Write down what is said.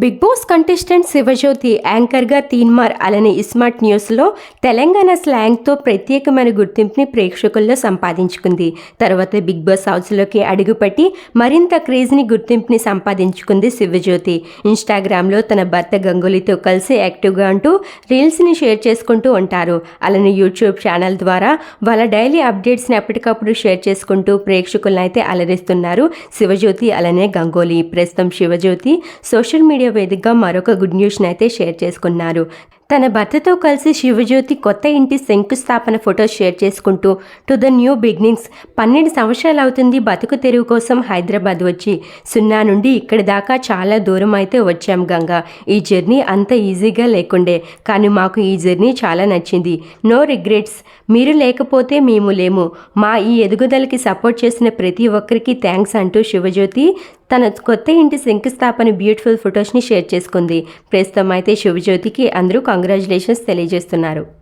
Big Boss contestant Shivajyothi యాంకర్గా తీన్మార్ అలానే ismart న్యూస్లో తెలంగాణ స్లాంగ్తో ప్రత్యేకమైన గుర్తింపుని ప్రేక్షకుల్లో సంపాదించుకుంది. తర్వాత బిగ్ బాస్ హౌస్లోకి అడుగుపెట్టి మరింత క్రేజ్ని గుర్తింపుని సంపాదించుకుంది శివజ్యోతి. ఇన్స్టాగ్రామ్లో తన భర్త గంగూలీతో కలిసి యాక్టివ్గా అంటూ రీల్స్ని షేర్ చేసుకుంటూ ఉంటారు. అలానే యూట్యూబ్ ఛానల్ ద్వారా వాళ్ళ డైలీ అప్డేట్స్ని ఎప్పటికప్పుడు షేర్ చేసుకుంటూ ప్రేక్షకులను అయితే అలరిస్తున్నారు శివజ్యోతి అలానే గంగోలీ. ప్రస్తుతం శివజ్యోతి సోషల్ మీడియా వేదికగా మరొక గుడ్ న్యూస్ని అయితే షేర్ చేసుకున్నారు. తన భర్తతో కలిసి శివజ్యోతి కొత్త ఇంటి శంకుస్థాపన ఫోటో షేర్ చేసుకుంటూ టు ద న్యూ బిగినింగ్స్ పన్నెండు సంవత్సరాలు అవుతుంది బతుకు తెరువు కోసం హైదరాబాద్ వచ్చి. సున్నా నుండి ఇక్కడి దాకా చాలా దూరం అయితే వచ్చాం గంగా. ఈ జర్నీ అంత ఈజీగా లేకుండే కానీ మాకు ఈ జర్నీ చాలా నచ్చింది. No regrets. మీరు లేకపోతే మేము లేము. మా ఈ ఎదుగుదలకి సపోర్ట్ చేసిన ప్రతి ఒక్కరికి థ్యాంక్స్ అంటూ శివజ్యోతి తన కొత్త ఇంటి శంకుస్థాపన బ్యూటిఫుల్ ఫొటోస్ని షేర్ చేసుకుంది. ప్రస్తుతం అయితే శివజ్యోతికి అందరూ కంగ్రాచులేషన్స్ తెలియజేస్తున్నారు.